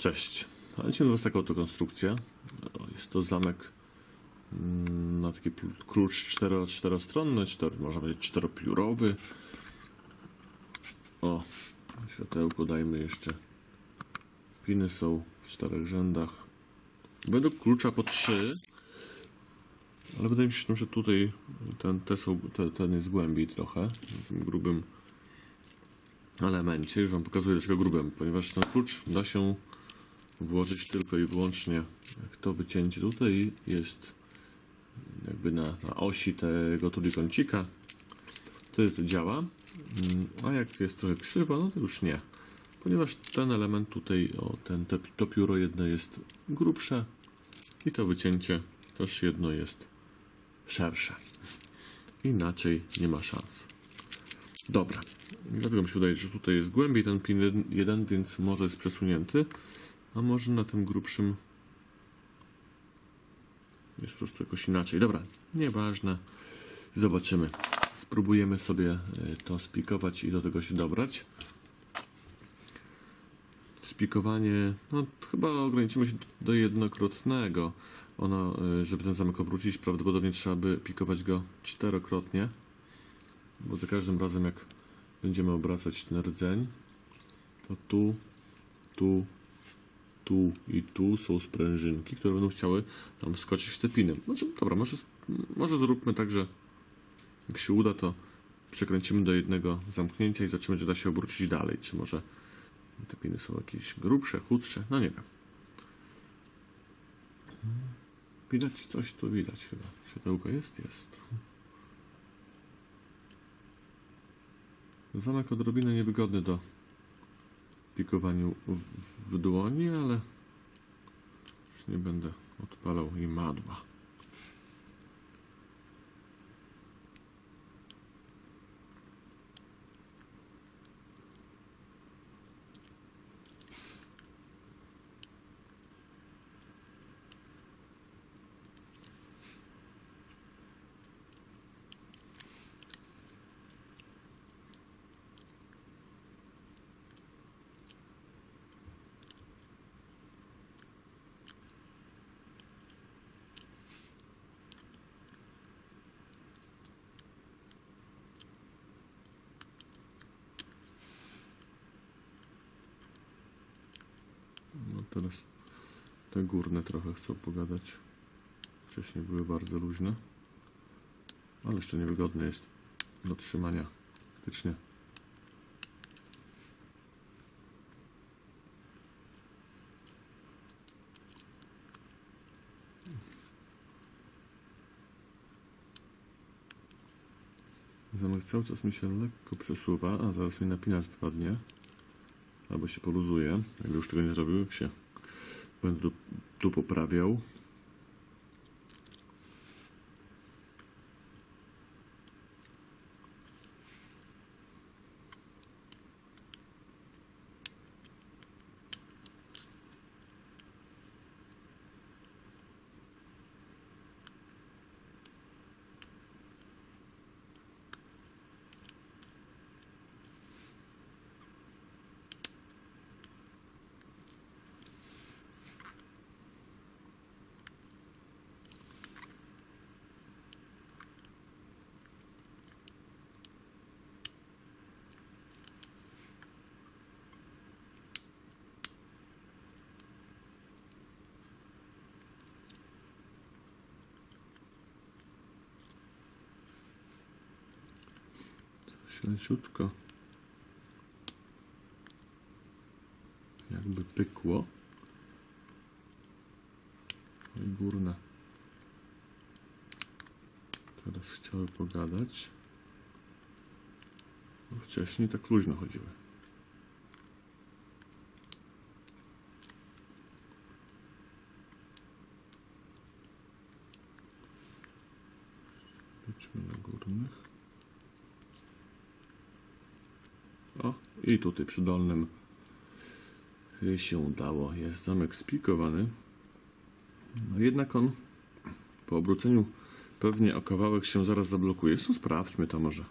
Cześć. Lecimy Was taką oto konstrukcję. Jest to zamek mm, na taki klucz cztero, czterostronny, cztery, można powiedzieć czteropiórowy. O, światełko dajmy jeszcze. Piny są w czterech rzędach. Według klucza po trzy. Ale wydaje mi się, że tutaj ten, te są, te, ten jest głębiej trochę. W tym grubym elemencie. Już Wam pokazuję dlaczego grubym, ponieważ ten klucz da się włożyć tylko i wyłącznie to wycięcie tutaj jest jakby na, na osi tego trójkącika. Wtedy to działa. Mm, A jak jest trochę krzywo, no to już nie. Ponieważ ten element tutaj, o ten, te, to pióro jedno jest grubsze i to wycięcie też jedno jest szersze. Inaczej nie ma szans. Dobra. Dlatego mi się wydaje, że tutaj jest głębiej ten pin jeden, więc może jest przesunięty, a może na tym grubszym jest po prostu jakoś inaczej. Dobra, nieważne. Zobaczymy. Spróbujemy sobie e, to spikować i do tego się dobrać. Spikowanie, no chyba ograniczymy się do jednokrotnego. Ono, e, żeby ten zamek obrócić, prawdopodobnie trzeba by pikować go czterokrotnie. Bo za każdym razem jak będziemy obracać ten rdzeń, to tu, tu, tu i tu są sprężynki, które będą chciały nam wskoczyć w te piny. Znaczy, dobra, może, może zróbmy tak, że jak się uda, to przekręcimy do jednego zamknięcia i zobaczymy, czy da się obrócić dalej. Czy może te piny są jakieś grubsze, chudsze, no nie wiem. Widać coś tu, widać chyba. Światełko jest? Jest. Zamek odrobinę niewygodny do pikowaniu w, w, w dłoni, ale już nie będę odpalał i madła. No teraz te górne trochę chcą pogadać. Wcześniej były bardzo luźne. Ale jeszcze niewygodne jest do trzymania. Faktycznie. Zamek cały czas mi się lekko przesuwa, a zaraz mi napinacz wypadnie. Albo się poluzuje. Jakby już tego nie zrobił, jak się będę tu, tu poprawiał. Śleciutko. Jakby pykło. I górne. Teraz chciały pogadać. Wcześniej tak luźno chodziły. Idźmy na górnych. O, i tutaj przy dolnym się udało. Jest zamek spikowany. No jednak on po obróceniu pewnie o kawałek się zaraz zablokuje. Co sprawdźmy to może.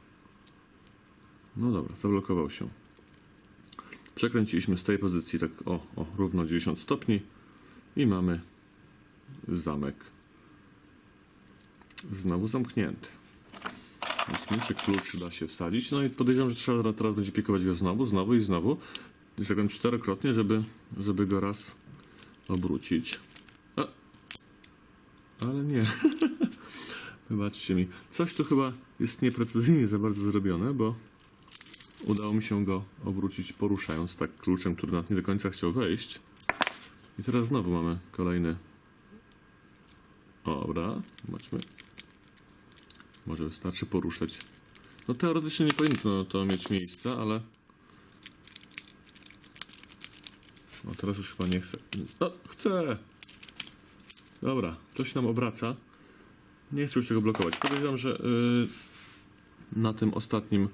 No dobra, zablokował się. Przekręciliśmy z tej pozycji tak o, o równo 90 stopni i mamy zamek znowu zamknięty. Czy klucz da się wsadzić. No i podejrzewam, że trzeba teraz będzie pikować go znowu, znowu i znowu. Czekam czterokrotnie, żeby, żeby go raz obrócić. A. Ale nie. Wybaczcie mi. Coś tu chyba jest nieprecyzyjnie za bardzo zrobione, bo udało mi się go obrócić poruszając tak kluczem, który nawet nie do końca chciał wejść. I teraz znowu mamy kolejny. Dobra, zobaczmy. Może wystarczy poruszać. No teoretycznie nie powinno to mieć miejsca, ale... No teraz już chyba nie chcę. No, chcę! Dobra, się nam obraca. Nie chcę już tego blokować. Podejrzewam, że yy, na tym ostatnim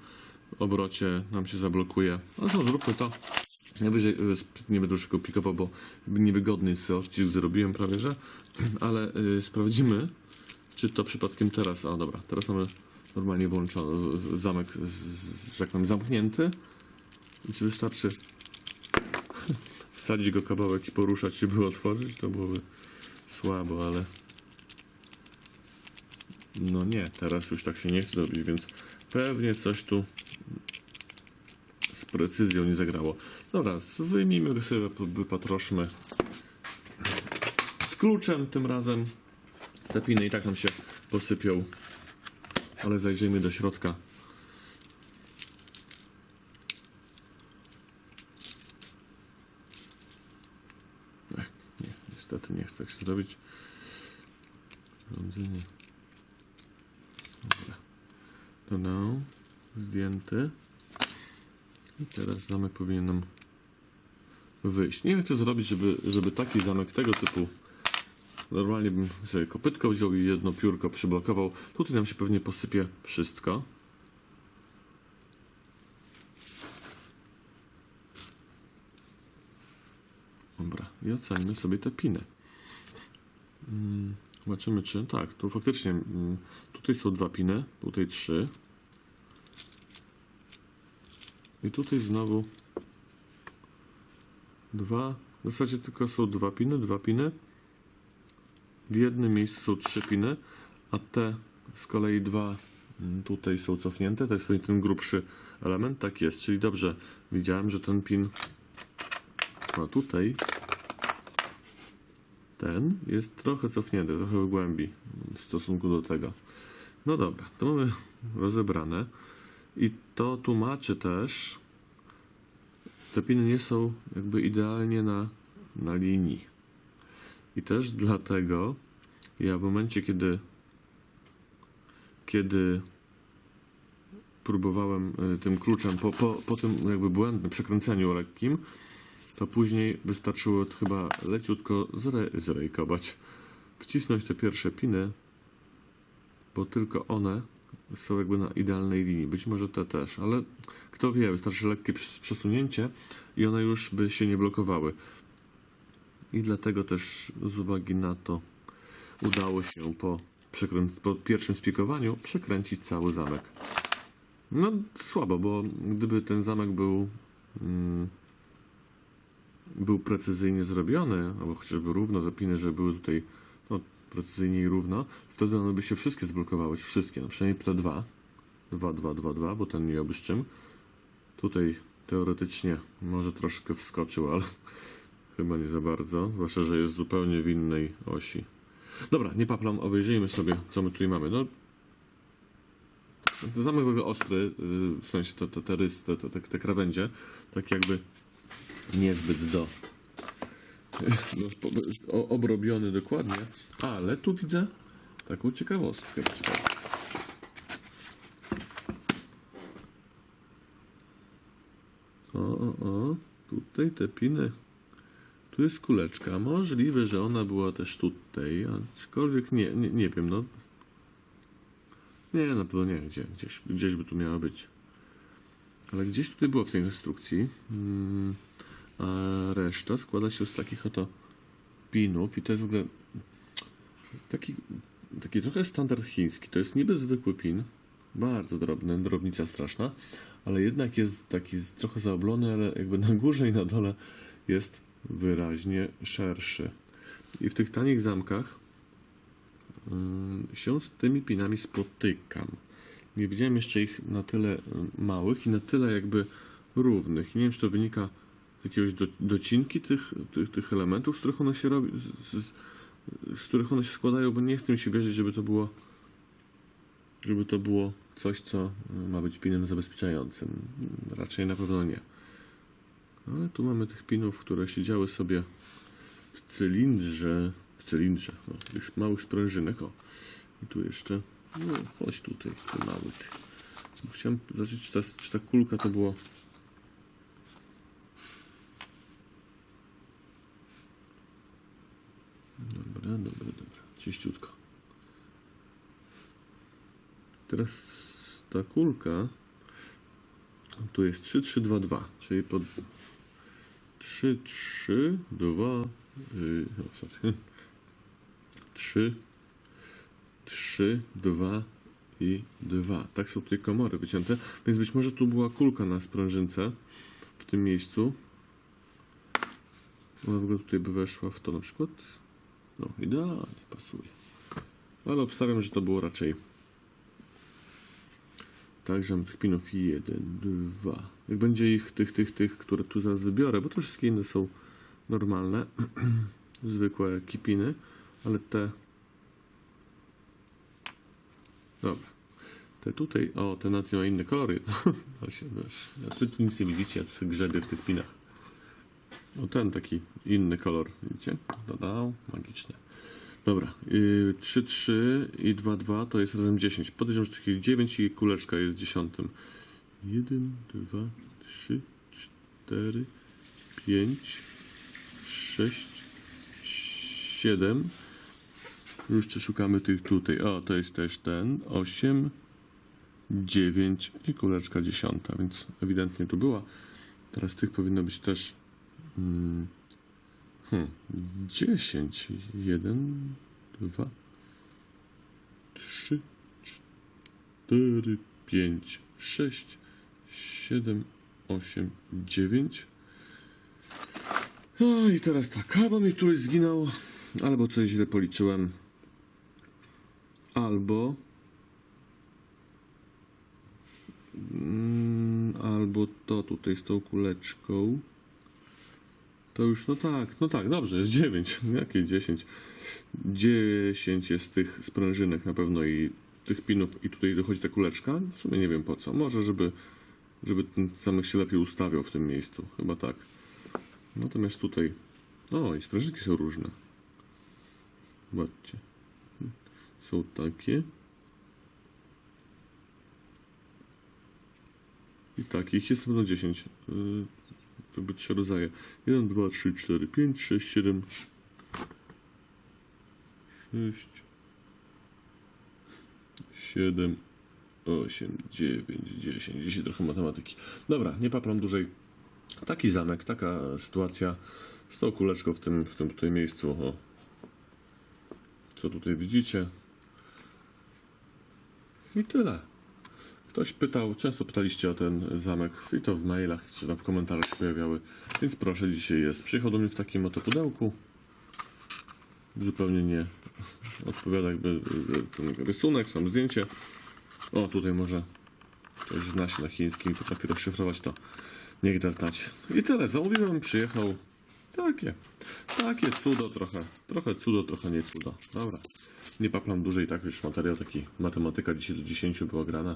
obrocie nam się zablokuje. No to zróbmy to. Najwyżej yy, sp- nie będę już go plikował, bo niewygodny jest odcisk zrobiłem prawie, że. Ale yy, sprawdzimy, czy to przypadkiem teraz. A dobra, teraz mamy normalnie włączony zamek, tak powiem, zamknięty. I czy wystarczy wsadzić go kawałek i poruszać, żeby otworzyć? To byłoby słabo, ale. No nie, teraz już tak się nie chce robić, więc pewnie coś tu z precyzją nie zagrało. Dobra, wyjmijmy go sobie, wyp- wypatroszmy z kluczem tym razem. Te piny i tak nam się posypią, ale zajrzyjmy do środka. Ech, nie, niestety nie chcę się zrobić. Urządzenie. Dobra. No, zdjęty. I teraz zamek powinien nam wyjść. Nie wiem to zrobić, żeby, żeby taki zamek tego typu normalnie bym sobie kopytko wziął i jedno piórko przyblokował. Tutaj nam się pewnie posypie wszystko. Dobra, i ocenimy sobie te piny. Mm, Zobaczymy, czy tak, tu faktycznie mm, tutaj są dwa piny, tutaj trzy. I tutaj znowu dwa. W zasadzie tylko są dwa piny, dwa piny. W jednym miejscu są trzy piny, a te z kolei dwa mm, tutaj są cofnięte. To jest pewnie ten grubszy element. Tak jest, czyli dobrze widziałem, że ten pin a tutaj ten jest trochę cofnięty, trochę głębi w stosunku do tego. No dobra, to mamy rozebrane. I to tłumaczy też, te piny nie są jakby idealnie na, na linii. I też dlatego ja w momencie, kiedy kiedy próbowałem y, tym kluczem, po, po, po tym jakby błędnym przekręceniu lekkim, to później wystarczyło chyba leciutko zre, zrejkować, wcisnąć te pierwsze piny, bo tylko one są jakby na idealnej linii. Być może te też, ale kto wie, wystarczy lekkie przes- przesunięcie i one już by się nie blokowały. I dlatego też z uwagi na to udało się po, po pierwszym spikowaniu przekręcić cały zamek. No słabo, bo gdyby ten zamek był mm, był precyzyjnie zrobiony, albo chociażby równo te piny, żeby były tutaj no, precyzyjnie i równo, wtedy one by się wszystkie zblokowały, wszystkie, no przynajmniej te dwa, dwa, dwa, dwa, dwa, bo ten nie miałby z czym. Tutaj teoretycznie może troszkę wskoczył, ale chyba nie za bardzo, zwłaszcza, że jest zupełnie w innej osi. Dobra, nie paplam, obejrzyjmy sobie, co my tutaj mamy. No, zamek był ostry, yy, w sensie te, te, te rys, te, te, te, krawędzie, tak jakby niezbyt do, do spo- o- obrobiony dokładnie, ale tu widzę taką ciekawostkę. O, o, o, tutaj te piny. Tu jest kuleczka. Możliwe, że ona była też tutaj, aczkolwiek nie, nie, nie wiem, no. Nie, na pewno nie, gdzie, gdzieś, gdzieś by tu miała być. Ale gdzieś tutaj było w tej instrukcji. Mm, a reszta składa się z takich oto pinów i to jest w ogóle taki, taki trochę standard chiński. To jest niby zwykły pin, bardzo drobny, drobnica straszna, ale jednak jest taki trochę zaoblony, ale jakby na górze i na dole jest wyraźnie szerszy. I w tych tanich zamkach mm, się z tymi pinami spotykam. Nie widziałem jeszcze ich na tyle mm, małych i na tyle jakby równych. Nie wiem, czy to wynika z jakiegoś do, docinki tych, tych, tych elementów, z których one się robi, z, z, z których one się składają, bo nie chcę mi się wierzyć, żeby to było żeby to było coś, co ma być pinem zabezpieczającym. Raczej na pewno nie. Ale tu mamy tych pinów, które siedziały sobie w cylindrze, w cylindrze, o, tych małych sprężynek, o. I tu jeszcze, no chodź tutaj, tu mały. Chciałem zobaczyć, czy ta, czy ta kulka to było Dobra, dobra, dobra. Czyściutko. Teraz ta kulka tu jest 3, 3, 2, 2, czyli pod 3, 3, 2, yy, no, sorry. 3, 3, 2 i 2. Tak są tutaj komory wycięte, więc być może tu była kulka na sprężynce w tym miejscu. Ona w ogóle tutaj by weszła w to na przykład. No, idealnie pasuje. Ale obstawiam, że to było raczej Także mam tych pinów jeden, dwa. Jak będzie ich, tych, tych, tych, które tu zaraz wybiorę, bo to wszystkie inne są normalne, zwykłe kipiny, ale te... Dobra. Te tutaj, o, te nawet ma inne kolory. No się, ja tu, tu nic nie widzicie, ja tu grzebię w tych pinach. O, ten taki inny kolor, widzicie? Dodał, magiczne. Dobra, yy, 3, 3 i 2, 2 to jest razem 10. Podejrzewam, że takich 9 i kuleczka jest dziesiątym. 1, 2, 3, 4, 5, 6, 7. Jeszcze szukamy tych tutaj. O, to jest też ten. 8, 9 i kuleczka dziesiąta, więc ewidentnie tu była. Teraz tych powinno być też. Mm, Hmm. 10, 1, 2, 3, 4, 5, 6, 7, 8, 9. No i teraz tak, albo mi któryś zginął, albo coś źle policzyłem, albo mm, albo to tutaj z tą kuleczką. To już, no tak, no tak, dobrze, jest 9. Jakie 10? 10 jest tych sprężynek na pewno i tych pinów i tutaj dochodzi ta kuleczka. W sumie nie wiem po co. Może, żeby, żeby ten zamek się lepiej ustawiał w tym miejscu. Chyba tak. Natomiast tutaj, o i sprężynki są różne. Zobaczcie. Są takie. I takich jest pewno 10. Trzy rodzaje. 1, 2, 3, 4, 5, 6, 7, 6, 7, 8, 9, 10. Dzisiaj trochę matematyki. Dobra, nie papram dłużej. Taki zamek, taka sytuacja z tą kuleczką w tym, w tym tutaj miejscu. O. Co tutaj widzicie? I tyle. Ktoś pytał, często pytaliście o ten zamek, i to w mailach, czy tam w komentarzach się pojawiały, więc proszę, dzisiaj jest. Przyjechał mnie w takim oto pudełku. Zupełnie nie odpowiada jakby ten rysunek, sam zdjęcie. O, tutaj może ktoś zna się na chińskim potrafi rozszyfrować to. Niech da znać. I tyle, zamówiłem, przyjechał. Takie, takie cudo trochę. Trochę cudo, trochę nie cudo. Dobra. Nie paplam dłużej, tak już materiał taki matematyka dzisiaj do 10 była grana.